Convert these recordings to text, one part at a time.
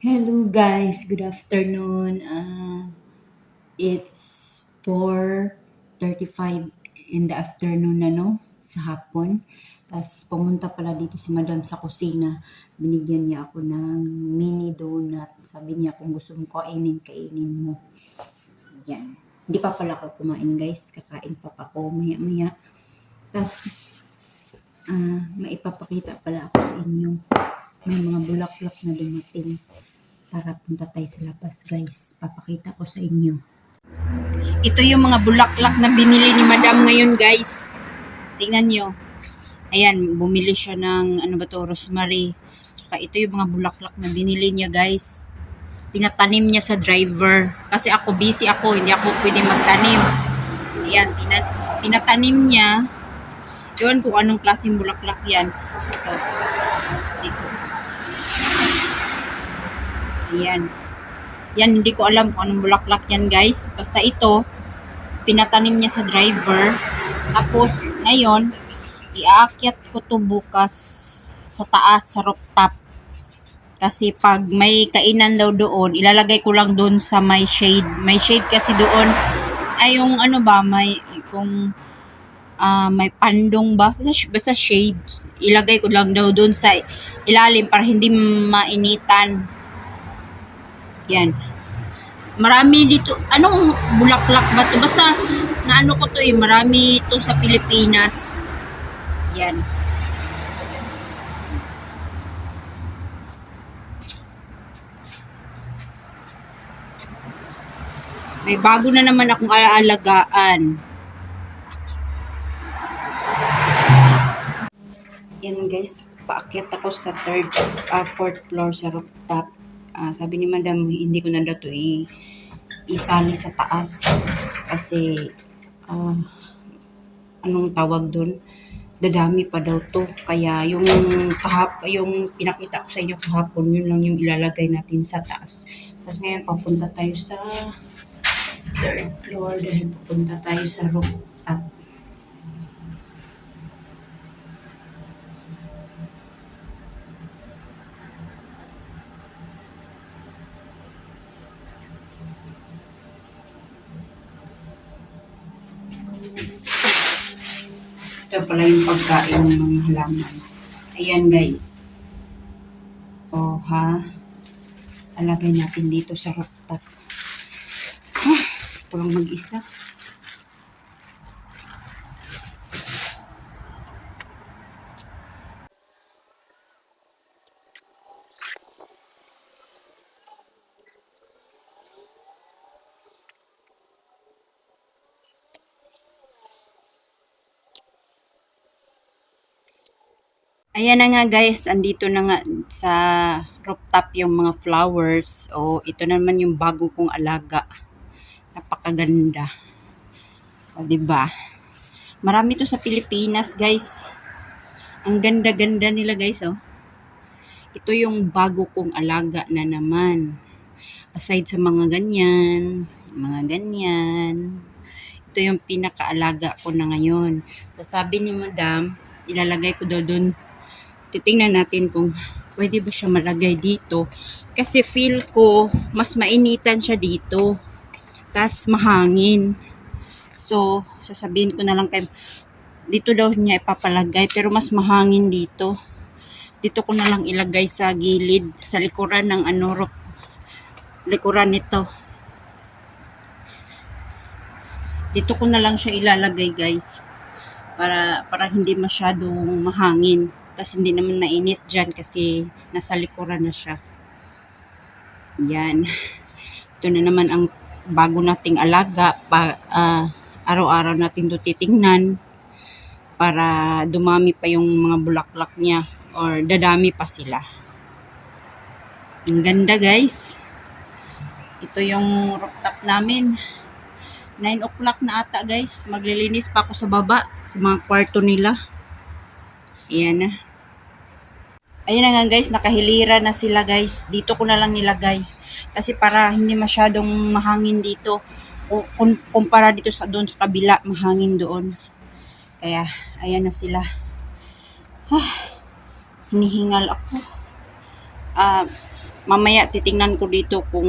Hello guys, good afternoon. Uh, it's 4.35 in the afternoon na no, sa hapon. Tapos pumunta pala dito si madam sa kusina. Binigyan niya ako ng mini donut. Sabi niya kung gusto mo kainin, kainin mo. Yan. Hindi pa pala ako kumain guys. Kakain pa pa ako maya maya. Tapos ah, maipapakita pala ako sa inyo. May mga bulaklak na dumating para punta tayo sa labas guys. Papakita ko sa inyo. Ito yung mga bulaklak na binili ni madam ngayon guys. Tingnan nyo. Ayan, bumili siya ng ano ba to, rosemary. Tsaka ito yung mga bulaklak na binili niya guys. Pinatanim niya sa driver. Kasi ako busy ako, hindi ako pwede magtanim. Ayan, pinatanim niya. Yun kung anong klaseng bulaklak yan. Ito. Ayan. Yan, hindi ko alam kung anong bulaklak yan, guys. Basta ito, pinatanim niya sa driver. Tapos, ngayon, iaakyat ko to bukas sa taas, sa rooftop. Kasi pag may kainan daw doon, ilalagay ko lang doon sa may shade. May shade kasi doon. Ay, yung ano ba, may, kung ah, may pandong ba? Basta shade. Ilagay ko lang daw doon sa ilalim para hindi mainitan. Yan. Marami dito. Anong bulaklak ba to? Basta na ano ko to eh. Marami to sa Pilipinas. Yan. May bago na naman akong aalagaan. Yan guys, paakyat ako sa third, uh, fourth floor sa rooftop. Ah, sabi ni madam, hindi ko na daw to i- isali sa taas. Kasi, ah, anong tawag doon? Dadami pa daw to. Kaya yung kahap, yung pinakita ko sa inyo kahapon, yun lang yung ilalagay natin sa taas. Tapos ngayon, papunta tayo sa third floor dahil papunta tayo sa rooftop. Ito pala yung pagkain ng mga halaman. Ayan guys. O ha. Alagay natin dito sa rooftop. Ha, kulang mag-isa. Ayan na nga guys, andito na nga sa rooftop yung mga flowers. O ito naman yung bago kong alaga. Napakaganda. O di ba? Marami to sa Pilipinas guys. Ang ganda-ganda nila guys oh. Ito yung bago kong alaga na naman. Aside sa mga ganyan, mga ganyan. Ito yung pinakaalaga ko na ngayon. So, sabi ni madam, ilalagay ko daw doon titingnan natin kung pwede ba siya malagay dito. Kasi feel ko, mas mainitan siya dito. Tapos mahangin. So, sasabihin ko na lang kay, dito daw niya ipapalagay, pero mas mahangin dito. Dito ko na lang ilagay sa gilid, sa likuran ng ano, likuran nito. Dito ko na lang siya ilalagay guys. Para, para hindi masyadong mahangin. Tapos hindi naman mainit dyan kasi nasa likuran na siya. Yan. Ito na naman ang bago nating alaga. Pa, ah, araw-araw natin ito titingnan para dumami pa yung mga bulaklak niya or dadami pa sila. Ang ganda guys. Ito yung rooftop namin. 9 o'clock na ata guys. Maglilinis pa ako sa baba sa mga kwarto nila. Ayan na. Ayan na nga guys, nakahilira na sila guys. Dito ko na lang nilagay. Kasi para hindi masyadong mahangin dito. Kumpara dito sa doon sa kabila, mahangin doon. Kaya, ayan na sila. Ah, hinihingal ako. Ah, mamaya titingnan ko dito kung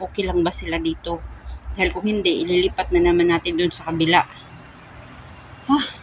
okay lang ba sila dito. Dahil kung hindi, ililipat na naman natin dun sa kabila. Ha?